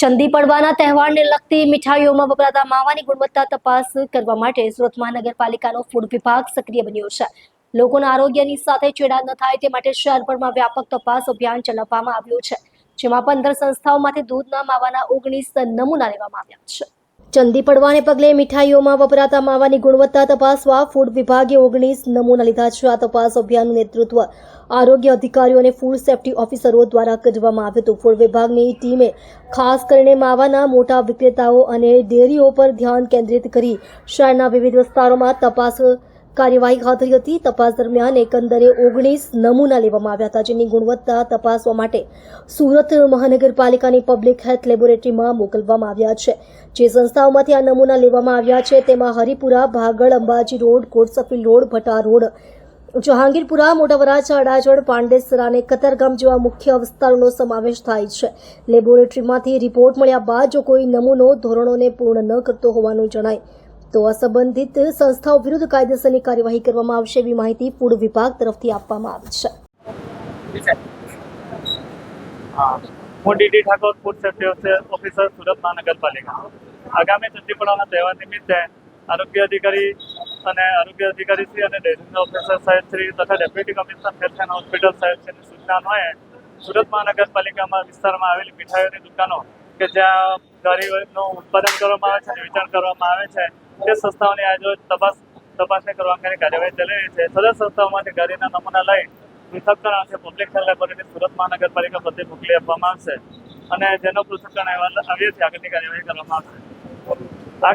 ચંદી પડવાના તહેવારને લગતી મીઠાઈઓમાં વપરાતા માવાની ગુણવત્તા તપાસ કરવા માટે સુરત મહાનગરપાલિકાનો ફૂડ વિભાગ સક્રિય બન્યો છે. લોકોના આરોગ્યની સાથે ચેડા ન થાય તે માટે શહેરભરમાં વ્યાપક તપાસ અભિયાન ચલાવવામાં આવ્યું છે, જેમાં પંદર સંસ્થાઓમાંથી દૂધના માવાના ઓગણીસ નમૂના લેવામાં આવ્યા છે. ચંદી પડવાને પગલે મીઠાઈઓમાં વપરાતા માવાની ગુણવત્તા તપાસવા ફૂડ વિભાગે ઓગણીસ નમૂના લીધા છે. આ તપાસ અભિયાનનું નેતૃત્વ આરોગ્ય અધિકારીઓ અને ફૂડ સેફટી ઓફિસરો દ્વારા કરવામાં આવ્યું હતું. ફૂડ વિભાગની ટીમે ખાસ કરીને માવાના મોટા વિક્રેતાઓ અને ડેરીઓ પર ધ્યાન કેન્દ્રિત કરી શહેરના વિવિધ વિસ્તારોમાં તપાસ કાર્યવાહી હાથ ધરી હતી. તપાસ દરમિયાન એકંદરે ઓગણીસ નમૂના લેવામાં આવ્યા હતા, જેની ગુણવત્તા તપાસવા માટે સુરત મહાનગરપાલિકાની પબ્લિક હેલ્થ લેબોરેટરીમાં મોકલવામાં આવ્યા છે. જે સંસ્થાઓમાંથી આ નમૂના લેવામાં આવ્યા છે, તેમાં Haripura, Bhagal, Ambaji road Kotsafil road, Bhata road, Jahangirpura Mota Varachha Adajan Pandesara અને કતરગામ જેવા મુખ્ય વિસ્તારોનો સમાવેશ થાય છે. લેબોરેટરીમાંથી રિપોર્ટ મળ્યા બાદ જો કોઈ નમૂનો ધોરણોને પૂર્ણ ન કરતો હોવાનું જણાય તો અસંબંધિત સંસ્થાઓ વિરુદ્ધ કાયદેસરની કાર્યવાહી કરવામાં આવશે એવી માહિતી ફૂડ વિભાગ તરફથી આપવામાં આવી છે. હા. D D Thakor, food safety officer Surat મહાનગરપાલિકા. આગામી ચંદીપુરાના તહેવાર નિમિત્તે આરોગ્ય અધિકારી અને આરોગ્ય અધિકારી શ્રી અને રેવન્યુ ઓફિસર સાહેબ શ્રી તથા ડેપ્યુટી કમિશનર હેલ્થ હોસ્પિટલ સાહેબ શ્રીની સૂચના અન્વયે સુરત મહાનગરપાલિકામાં વિસ્તારમાં આવેલી મીઠાઈઓની દુકાનો કે જ્યાં ગાડીનું ઉત્પાદન કરવામાં આવે છે અને વેચાણ કરવામાં આવે છે તે સંસ્થાઓની આજે તપાસ તપાસણી કરવા અંગેની કાર્યવાહી ચાલી રહી છે. સદર સંસ્થાઓમાંથી ગાડીના નમૂના લઈ પૃથ્થકરણ અર્થે પબ્લિક હેલ્થ લેબોરેટરી સુરત મહાનગરપાલિકા પ્રત્યે મોકલી આપવામાં આવશે અને જેનો પૃથ્થકરણ અહેવાલ આવ્યો છે, આગળની કાર્યવાહી કરવામાં આવશે.